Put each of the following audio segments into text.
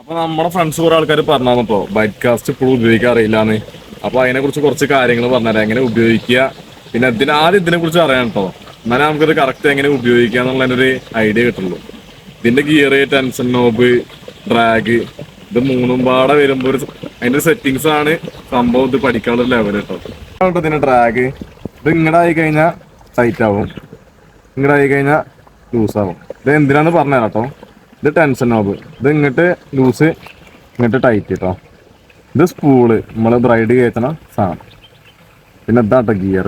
അപ്പൊ നമ്മുടെ ഫ്രണ്ട്സ് കുറെ ആൾക്കാർ പറഞ്ഞപ്പോ ബൈറ്റ് കാസ്റ്റ് ഇപ്പോഴും ഉപയോഗിക്കാൻ അറിയില്ലാന്ന് അപ്പൊ അതിനെ കുറിച്ച് കുറച്ച് കാര്യങ്ങൾ പറഞ്ഞുതരാം. എങ്ങനെ ഉപയോഗിക്കുക? പിന്നെ ഇതിന് ആദ്യം ഇതിനെ കുറിച്ച് അറിയാം കേട്ടോ എന്നാലേ നമുക്കത് കറക്റ്റ് എങ്ങനെ ഉപയോഗിക്കുക ഒരു ഐഡിയ കിട്ടുള്ളൂ. ഇതിന്റെ ഗിയർ ടെൻഷൻ നോബ് ഡ്രാഗ് ഇത് മൂന്നും പാടെ വരുമ്പോ അതിന്റെ സെറ്റിങ്സ് ആണ് സംഭവം ഇത് പഠിക്കാനുള്ള ലെവൽ കേട്ടോ കേട്ടോ ഇതിന്റെ ഡ്രാഗ് ഇത് ഇങ്ങടെ ആയി കഴിഞ്ഞാൽ ടൈറ്റ് ആവും. ഇങ്ങോട്ട് ആയി കഴിഞ്ഞാൽ ലൂസ് ആവും. ഇത് എന്തിനാന്ന് പറഞ്ഞുതരാം കേട്ടോ ഇത് ടെൻഷൻ നോബ് ഇത് ഇങ്ങോട്ട് ലൂസ് ഇങ്ങോട്ട് ടൈറ്റ് കേട്ടോ ഇത് സ്പൂൾ നമ്മൾ ബ്രൈഡ് കയറ്റണ സാധനം. പിന്നെ ഇതാട്ടോ ഗിയർ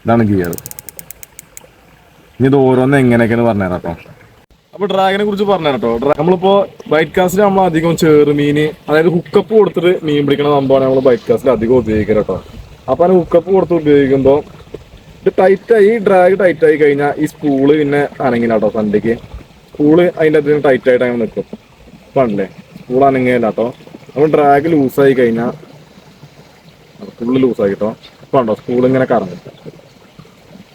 ഇതാണ് ഗിയർ ഇനി ഇത് ഓരോന്ന് എങ്ങനെയൊക്കെയാണ് പറഞ്ഞുതരാം കേട്ടോ അപ്പൊ ഡ്രാഗനെ കുറിച്ച് പറഞ്ഞു കേട്ടോ നമ്മളിപ്പോ ബൈറ്റ് കാസ്റ്റിൽ നമ്മൾ അധികം ചെറുമീന് അതായത് ഹുക്കപ്പ് കൊടുത്തിട്ട് മീൻ പിടിക്കുന്ന സംഭവമാണ് നമ്മൾ ബൈറ്റ് കാസ്റ്റിൽ അധികം ഉപയോഗിക്കുന്നത് കേട്ടോ അപ്പൊ അതിന് ഹുക്കപ്പ് കൊടുത്ത് ഉപയോഗിക്കുമ്പോൾ ഇത് ടൈറ്റായി ഡ്രാഗ് ടൈറ്റായി കഴിഞ്ഞാൽ ഈ സ്പൂൾ പിന്നെ അനങ്ങില്ല കേട്ടോ സൺഡേക്ക് സ്പൂൾ അതിന്റെ അതിന് ടൈറ്റ് ആയിട്ട് അങ്ങനെ നിൽക്കും പണ്ടല്ലേ സ്പൂൾ അനങ്ങില്ല കേട്ടോ നമ്മൾ ഡ്രാഗ് ലൂസായി കഴിഞ്ഞാൽ ഫുള്ള് ലൂസായി കേട്ടോ. കണ്ടോ സ്പൂൾ ഇങ്ങനെ കറങ്ങും.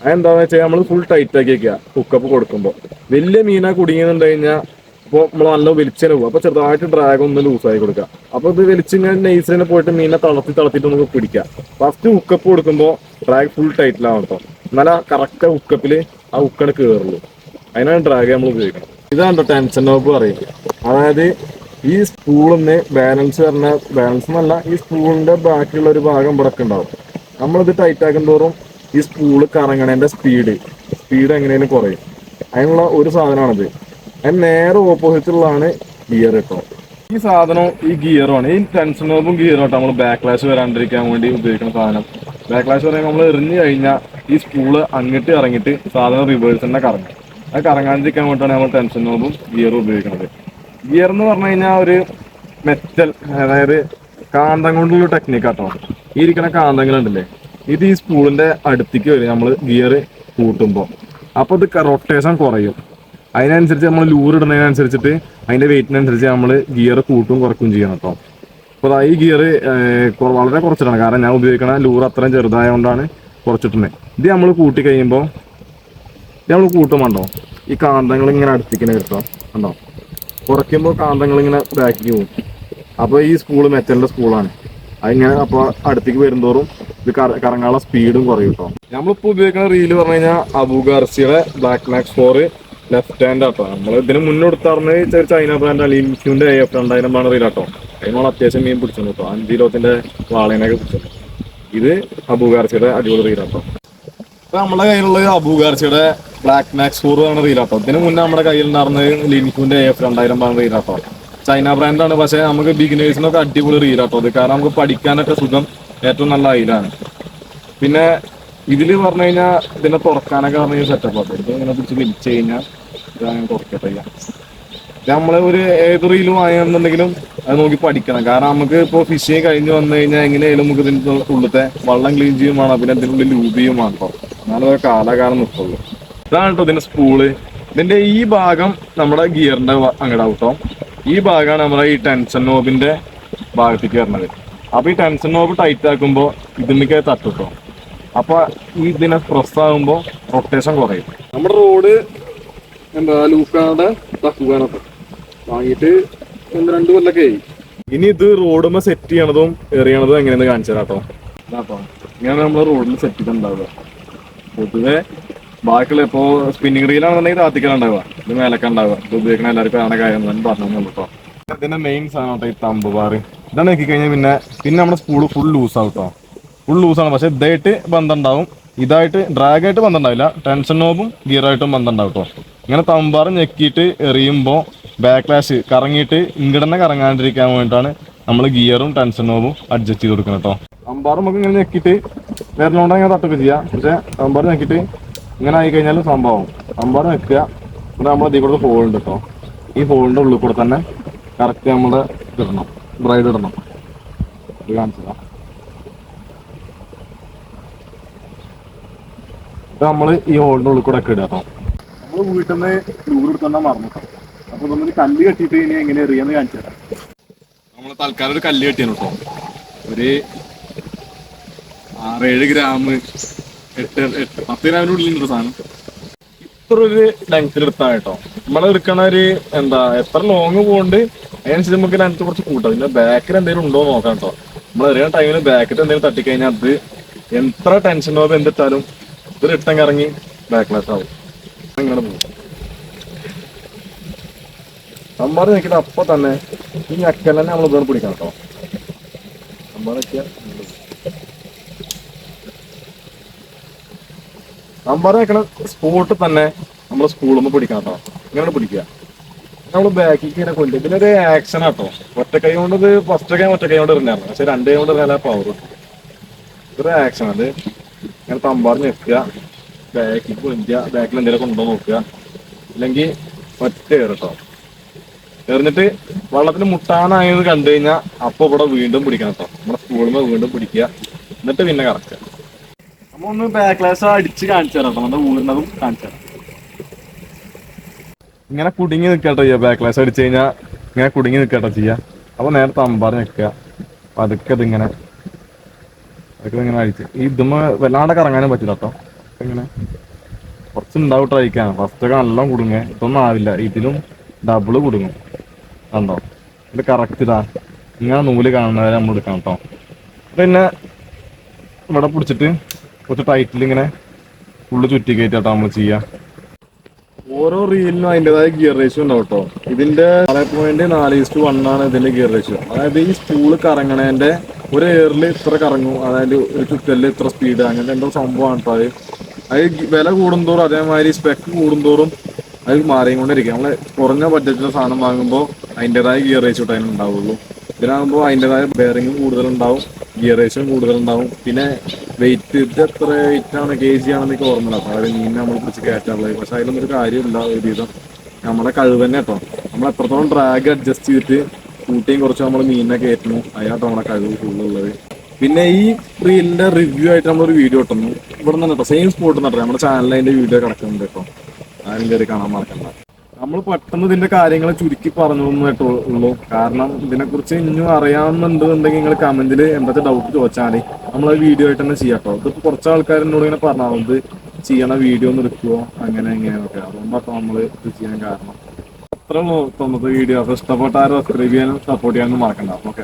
അതെന്താണെന്ന് വെച്ചാൽ നമ്മൾ ഫുൾ ടൈറ്റ് ആക്കി വെക്കുക. ഹുക്കപ്പ് കൊടുക്കുമ്പോൾ വലിയ മീനാ കുടുങ്ങിയെന്നുണ്ട് കഴിഞ്ഞാൽ അപ്പോൾ നമ്മൾ നല്ല വലിച്ചനെ പോകും അപ്പോൾ ചെറുതായിട്ട് ഡ്രാഗ് ഒന്ന് ലൂസായി കൊടുക്കുക. അപ്പോൾ ഇത് വലിച്ചിങ്ങനെ നെയ്സിനെ പോയിട്ട് മീനെ തളർത്തി തളർത്തിട്ട് നമുക്ക് പിടിക്കാം ഫസ്റ്റ് ഹുക്കപ്പ് കൊടുക്കുമ്പോൾ ഡ്രാഗ് ഫുൾ ടൈറ്റിലാണ് കേട്ടോ എന്നാലും കറക്റ്റ് ഹുക്കപ്പിൽ ആ ഹുക്കണ് കയറുള്ളൂ അതിനാണ് ഡ്രാഗ് നമ്മൾ ഉപയോഗിക്കണം ഇതാണ് ടെൻഷൻ നോബ് പറയുന്നത് അതായത് ഈ സ്പൂളിന് ബാലൻസ് പറഞ്ഞ ബാലൻസ് എന്നല്ല ഈ സ്പൂളിന്റെ ബാക്കിയുള്ള ഒരു ഭാഗം ഉണ്ടാവും. നമ്മളിത് ടൈറ്റ് ആക്കും തോറും ഈ സ്പൂൾ കറങ്ങണേന്റെ സ്പീഡ് സ്പീഡ് എങ്ങനെയും കുറയും. അതിനുള്ള ഒരു സാധനമാണിത്. അതിന് നേരെ ഓപ്പോസിറ്റുള്ളതാണ് ഗിയർ കേട്ടോ ഈ സാധനവും ഈ ഗിയറാണ് ഈ ടെൻഷൻ നോബും ഗിയറും കേട്ടോ നമ്മൾ ബാക്ക്ലാഷ് വരാണ്ടിരിക്കാൻ വേണ്ടി ഉപയോഗിക്കുന്ന സാധനം. ബാക്ക്ലാഷ് പറയുമ്പോൾ നമ്മൾ എറിഞ്ഞു കഴിഞ്ഞാൽ ഈ സ്പൂൾ അങ്ങോട്ട് ഇറങ്ങിയിട്ട് സാധനം റിവേഴ്സ് തന്നെ കറങ്ങും. അത് കറങ്ങാണ്ടിരിക്കാൻ വേണ്ടിയിട്ടാണ് നമ്മൾ ടെൻഷൻ നോബും ഗിയറും ഉപയോഗിക്കുന്നത്. ഗിയർ എന്ന് പറഞ്ഞു കഴിഞ്ഞാൽ ഒരു മെറ്റൽ അതായത് കാന്തം കൊണ്ടുള്ള ടെക്നിക്ക് കേട്ടോ ഈ ഇരിക്കുന്ന കാന്തങ്ങളുണ്ടല്ലേ ഇത് ഈ സ്പൂളിന്റെ അടുത്തേക്ക് വരും. നമ്മൾ ഗിയർ കൂട്ടുമ്പോൾ അപ്പോൾ ഇത് റൊട്ടേഷൻ കുറയും. അതിനനുസരിച്ച് നമ്മൾ ലൂർ ഇടുന്നതിനനുസരിച്ചിട്ട് അതിന്റെ വെയിറ്റിനനുസരിച്ച് നമ്മൾ ഗിയർ കൂട്ടും കുറക്കും ചെയ്യണം കേട്ടോ അപ്പോൾ ഈ ഗിയർ വളരെ കുറച്ചിട്ടാണ്. കാരണം ഞാൻ ഉപയോഗിക്കണ ലൂർ അത്രയും ചെറുതായതുകൊണ്ടാണ് കുറച്ചിട്ടുണ്ട് ഇത് നമ്മൾ കൂട്ടി കഴിയുമ്പോൾ ഇത് നമ്മൾ കൂട്ടുമ്പോണ്ടോ ഈ കാന്തങ്ങൾ ഇങ്ങനെ അടുപ്പിക്കണ കേട്ടോ. കണ്ടോ? കുറയ്ക്കുമ്പോൾ കാന്തങ്ങൾ ഇങ്ങനെ ബാക്കിക്ക് പോകും. അപ്പോൾ ഈ സ്കൂൾ മെറ്റലിന്റെ സ്കൂളാണ് അതിങ്ങനെ അപ്പോൾ അടുത്തേക്ക് വരുന്തോറും ഇത് കറ- കറങ്ങാനുള്ള സ്പീഡും കുറയും കേട്ടോ. നമ്മളിപ്പോൾ ഉപയോഗിക്കുന്ന റീൽ പറഞ്ഞു കഴിഞ്ഞാൽ Abu ഗാർസിയുടെ black max four left hand ആട്ടോ നമ്മൾ ഇതിന് മുന്നോടുത്താർന്ന് ചെറിയ ചൈന ബ്രാൻഡ് ലിൻക്യൂന്റെ എ എഫ് രണ്ടായിരം ആണ് റീൽ ആട്ടോ നമ്മൾ അത്യാവശ്യം മീൻ പിടിച്ചു കേട്ടോ. അഞ്ച് ഇരുപത്തിന്റെ വാളേനൊക്കെ പിടിച്ചു ഇത് അബു ഗാർസിയുടെ അടിപൊളി റീലാട്ടോ ഇപ്പൊ നമ്മുടെ കയ്യിലുള്ള അബുഗാർസിയുടെ അബു ഗാർസിയുടെ ബ്ലാക്ക് മാക്സ് ഫോർ ആണ് റീലാട്ടോ ഇതിന് മുന്നേ നമ്മുടെ കയ്യിൽ ഉണ്ടായിരുന്നത് ലിനിക്കൂന്റെ എഫ് രണ്ടായിരം പറഞ്ഞ റീലാട്ടോ ചൈന ബ്രാൻഡാണ് പക്ഷേ നമുക്ക് ബിഗിനേഴ്സിനൊക്കെ അടിപൊളി റീലാട്ടോ അത് കാരണം നമുക്ക് പഠിക്കാനൊക്കെ സുഖം. ഏറ്റവും നല്ല അയിലാണ് പിന്നെ ഇതിൽ പറഞ്ഞു കഴിഞ്ഞാൽ ഇതിനെ തുറക്കാനൊക്കെ പറഞ്ഞു സെറ്റപ്പ് ആട്ടോ. ഇത് ഇങ്ങനെ പിടിച്ച് വലിച്ചു കഴിഞ്ഞാൽ ഞാൻ തുറക്കട്ടെ നമ്മൾ ഒരു ഏത് റീലും വാങ്ങുന്നുണ്ടെങ്കിലും അത് നോക്കി പഠിക്കണം. കാരണം നമുക്ക് ഇപ്പോൾ ഫിഷിങ് കഴിഞ്ഞ് വന്നു കഴിഞ്ഞാൽ എങ്ങനെയായാലും നമുക്ക് ഇതിന്റെ ഉള്ളത്തെ വള്ളം ക്ലീൻ ചെയ്യും വേണം. പിന്നെ ഉള്ളിൽ ലൂബ് ചെയ്യും വേണം എന്നാലും കാലാകാലം നിൽക്കുള്ളൂ ഇതാണ് കേട്ടോ ഇതിന്റെ സ്പൂൾ ഇതിന്റെ ഈ ഭാഗം നമ്മുടെ ഗിയറിന്റെ അങ്ങോട്ട് കേട്ടോ ഈ ഭാഗമാണ് നമ്മുടെ ഈ ടെൻഷൻ നോബിന്റെ ഭാഗത്തേക്ക് വരുന്നത് അപ്പൊ ഈ ടെൻഷൻ നോബ് ടൈറ്റ് ആക്കുമ്പോൾ ഇതിനൊക്കെ തട്ടുട്ടോ. അപ്പൊ ഈ ഇതിനെ പ്രസ് ആകുമ്പോൾ റൊട്ടേഷൻ കുറയും. നമ്മുടെ റോഡ് എന്താ ലൂക്കാടെ തക്കുകയാണ് വാങ്ങിയിട്ട് രണ്ട് കൊല്ലൊക്കെ ആയി. ഇനി ഇത് റോഡുമ്മ സെറ്റ് ചെയ്യണതും എറിയണതും എങ്ങനെയെന്ന് കാണിച്ചു തരാട്ടോ ഇങ്ങനെ നമ്മുടെ റോഡിൽ സെറ്റ് ചെയ്തിട്ടുണ്ടാവുക. പൊതുവെ ബാക്കിയുള്ള ഇപ്പോ സ്പിന്നിങ് റീലാണെന്നുണ്ടെങ്കിൽ താത്തിക്കലുണ്ടാവുക. ഇത് മേലൊക്കെ ഉണ്ടാവുക. ഇത് ഉപയോഗിക്കുന്ന എല്ലാവർക്കും ആണ് കാര്യം ഞാൻ പറഞ്ഞു കേട്ടോ ഇതിന്റെ മെയിൻ സാധനം ഈ തമ്പ് പാറി ഇതാണ് നോക്കി കഴിഞ്ഞാൽ പിന്നെ പിന്നെ നമ്മുടെ സ്പൂൾ ഫുൾ ലൂസ് ആവും കേട്ടോ ഫുൾ ലൂസാണ് പക്ഷെ ഇതായിട്ട് ബന്ധം ഉണ്ടാവും ഇതായിട്ട് ഡ്രാഗ് ആയിട്ട് ബന്ധം ഉണ്ടാവില്ല ടെൻഷൻ നോബും ഗിയറായിട്ടും ബന്ധം ഉണ്ടാവും കേട്ടോ ഇങ്ങനെ തമ്പാറ് ഞെക്കിയിട്ട് എറിയുമ്പോൾ ബാക്ക് ക്ലാഷ് കറങ്ങിയിട്ട് ഇങ്ങടന്നെ കറങ്ങാണ്ടിരിക്കാൻ വേണ്ടിയിട്ടാണ് നമ്മൾ ഗിയറും ടെൻഷൻ നോബും അഡ്ജസ്റ്റ് ചെയ്ത് കൊടുക്കുന്നത് കേട്ടോ തമ്പാറ് നമുക്ക് ഇങ്ങനെ ഞെക്കിയിട്ട് വിരലുകൊണ്ട് ഇങ്ങനെ തട്ടൊക്കെ ചെയ്യാം. പക്ഷെ തമ്പാറ് ഞെക്കിയിട്ട് ഇങ്ങനെ ആയി കഴിഞ്ഞാലും സംഭവം. സംഭവം വെക്കുക. ഇവിടെ നമ്മൾ ഇതിൽ കൂടെ ഹോൾ ഉണ്ട് കേട്ടോ ഈ ഹോളിന്റെ ഉള്ളിൽ കൂടെ തന്നെ കറക്റ്റ് നമ്മുടെ ഇടണം. ബ്രൈഡ് ഇടണം. കാണിച്ചതാ. ഇത് നമ്മൾ ഈ ഹോളിന്റെ ഉള്ളിൽ കൂടെ ഇടുക കേട്ടോ നമ്മൾ വീട്ടിൽ നിന്ന് ടൂർ എടുത്തോണ്ടാ മറന്നു കേട്ടോ അപ്പൊ നമ്മൾ കല്ല് കെട്ടിയിട്ട് ഇനി എങ്ങനെ എറിയാന്ന് കാണിച്ചു തരാം. നമ്മൾ തൽക്കാലം ഒരു കല്ല് കെട്ടിയാണ് കേട്ടോ ഒരു ആറേഴ് ഗ്രാം എട്ട് എട്ട്. പത്ത് ഗ്രാമിന്റെ ഉള്ളിലുണ്ട് സാധനം. ഇത്ര ഒരു ലെങ്ത്തിൽ എടുത്താൽ കേട്ടോ. നമ്മൾ എടുക്കണ ഒരു എന്താ എത്ര ലോങ് പോകുന്നുണ്ട് അതിനനുസരിച്ച് നമുക്ക് ലെങ്ത് കുറച്ച് കൂട്ടാം. പിന്നെ ബാക്കിൽ എന്തെങ്കിലും ഉണ്ടോ നോക്കാം കേട്ടോ. നമ്മൾ എറിയുന്ന ടൈമിൽ ബാക്കിൽ എന്തെങ്കിലും തട്ടിക്കഴിഞ്ഞാൽ അത് എത്ര പോകുമ്പോൾ എന്തിട്ടാലും ഇത് റിട്ടൺ ഇറങ്ങി ബാക്ക്ലാസ് ആവും ഇങ്ങനെ പോകും അമ്മാറ് നോക്കിയിട്ട് അപ്പൊ തന്നെ ഈ ഞക്കൽ തന്നെ നമ്മൾ ഇതോടെ പിടിക്കണം കേട്ടോ. അമ്മാറ് നോക്കിയാൽ അമ്പാറ് വെക്കണ സ്പോട്ട് തന്നെ നമ്മൾ സ്കൂളിൽ നിന്ന് പിടിക്കണം കേട്ടോ ഇങ്ങനെ പിടിക്കുക. നമ്മൾ ബാക്കിൽ ഇങ്ങനെ കൊല്ലും. ഒരു ആക്ഷൻ ആട്ടോ ഒറ്റ കൈ കൊണ്ട് ഫസ്റ്റ് കൈ ഒറ്റ കൈ കൊണ്ട് എറിഞ്ഞായിരുന്നു പക്ഷെ രണ്ട് കൈ കൊണ്ട് എറിഞ്ഞാൽ പവർ ഇതൊരു ആക്ഷൻ അത് ഇങ്ങനെ തമ്പാറ് നിൽക്കുക ബാക്കിൽ കൊല്ലുക. ബാക്കിൽ എന്തെങ്കിലും കൊണ്ടോ നോക്കുക. ഇല്ലെങ്കിൽ ഒറ്റ കയറട്ടോ എറിഞ്ഞിട്ട് വള്ളത്തിൽ മുട്ടാനായത് കണ്ടു കഴിഞ്ഞാൽ അപ്പൊ ഇവിടെ വീണ്ടും പിടിക്കണം കേട്ടോ നമ്മുടെ സ്കൂളിൽ നിന്ന് വീണ്ടും പിടിക്കുക. എന്നിട്ട് പിന്നെ കറക്റ്റ് അപ്പൊ ഒന്ന് ബാക്ക് ക്ലാസ് അടിച്ച് കാണിച്ചു തരാം നമ്മുടെ ഊരിനതും കാണിച്ചു തരാം. ഇങ്ങനെ കുടുങ്ങി നിൽക്കട്ടോ ചെയ്യാ ബാക്ക് ക്ലാസ് അടിച്ചു കഴിഞ്ഞാ ഇങ്ങനെ കുടുങ്ങി നിൽക്കട്ടോ ചെയ്യാ. അപ്പൊ നേരത്തെ അമ്പാറി നിൽക്കുക പതുക്കെ ഇതിങ്ങനെ അതൊക്കെ ഇങ്ങനെ അടിച്ച്. ഈ ഇതുമ്മ വല്ലാണ്ട് കറങ്ങാനും പറ്റില്ല കേട്ടോ ഇങ്ങനെ കുറച്ച് ഉണ്ടാവും ഫസ്റ്റ് ഒക്കെ നല്ല കുടുങ്ങേ ഇതൊന്നും ആവില്ല. ഇതിലും ഡബിൾ കുടുങ്ങും. കണ്ടോ? ഇത് കറക്റ്റ് ഇതാ. ഇങ്ങനെ നൂൽ കാണുന്നവരെ നമ്മൾ എടുക്കാം കേട്ടോ പിന്നെ ഇവിടെ പിടിച്ചിട്ട് കുറച്ച് ടൈറ്റിൽ ഇങ്ങനെ ഫുള്ള് ചുറ്റി കയറ്റാട്ടോ നമ്മൾ ചെയ്യാ. ഓരോ റീലിനും അതിന്റെതായ ഗിയർ റേഷ്യോ ഉണ്ടാവും കേട്ടോ ഇതിന്റെ നാല് പോയിന്റ് നാല് ഇസ്റ്റു വൺ ആണ് ഇതിന്റെ ഗിയർ റേഷ്യോ അതായത് ഈ സ്പൂൾ കറങ്ങണേന്റെ ഒരു എയറിൽ ഇത്ര കറങ്ങും. അതായത് ഒരു ചുറ്റലിൽ ഇത്ര സ്പീഡ് അങ്ങനെ എന്തോ സംഭവമാണ് അത്. അത് വില കൂടുന്തോറും അതേമാതിരി സ്പെക്ക് കൂടുന്തോറും അത് മാറിക്കൊണ്ടിരിക്കും. നമ്മൾ കുറഞ്ഞ ബഡ്ജറ്റിലെ സാധനം വാങ്ങുമ്പോൾ അതിന്റെതായ ഗിയർ റേഷ്യോ ടൈം ഉണ്ടാവുള്ളൂ ഇതിനാകുമ്പോൾ അതിന്റെതായ ബെയറിങ്ങും കൂടുതലുണ്ടാവും. ഗിയർ റേഷ്യം കൂടുതലുണ്ടാവും. പിന്നെ വെയിറ്റ് ഇത് എത്ര വെയിറ്റ് ആണ്? കെ ജി ആണെന്നൊക്കെ ഓർമ്മയില്ല അപ്പോൾ അതായത് മീൻ നമ്മൾ പിടിച്ച് കയറ്റാറുള്ളത് പക്ഷെ അതിലൊന്നും ഒരു കാര്യമില്ല. ഒരു വിധം നമ്മുടെ കഴിവ് തന്നെ കേട്ടോ. നമ്മൾ എത്രത്തോളം ഡ്രാഗ് അഡ്ജസ്റ്റ് ചെയ്തിട്ട് കൂട്ടിയും കുറച്ച് നമ്മൾ മീനിനെ കയറ്റുന്നു. അതിനാട്ടോ നമ്മുടെ കഴിവ് ഫുള്ളുള്ളത് പിന്നെ ഈ റീലിന്റെ റിവ്യൂ ആയിട്ട് നമ്മളൊരു വീഡിയോ ഇട്ടുന്നു. ഇവിടെ നിന്ന് സെയിം സ്പോട്ട് നിട്ടോ നമ്മുടെ ചാനലിൽ അതിന്റെ വീഡിയോ കിടക്കുന്നുണ്ട് കേട്ടോ. ആരും കയറി കാണാൻ മറക്കണ്ട. നമ്മൾ പെട്ടെന്ന് ഇതിന്റെ കാര്യങ്ങൾ ചുരുക്കി പറഞ്ഞു ഉള്ളൂ. കാരണം ഇതിനെക്കുറിച്ച് ഇനിയും അറിയാവുന്നുണ്ടെന്നുണ്ടെങ്കിൽ നിങ്ങൾ കമന്റിൽ എന്തൊക്കെ ഡൗട്ട് ചോദിച്ചാൽ നമ്മൾ വീഡിയോ ആയിട്ട് തന്നെ ചെയ്യാം കേട്ടോ ഇതിപ്പോ കുറച്ച് ആൾക്കാർ എന്നോട് ഇങ്ങനെ പറഞ്ഞു ഇത് ചെയ്യണ വീഡിയോ ഒന്ന് എടുക്കുവോ അങ്ങനെ ഇങ്ങനെയൊക്കെ അതുകൊണ്ടൊക്കെ നമ്മൾ ഇത് ചെയ്യാൻ കാരണം. അത്രയുള്ളൂ തൊണ്ണൂറ് വീഡിയോ അപ്പൊ ഇഷ്ടപ്പെട്ടാരും സബ്സ്ക്രൈബ് ചെയ്യാനും സപ്പോർട്ട് ചെയ്യാനും മറക്കണ്ട. ഓക്കെ.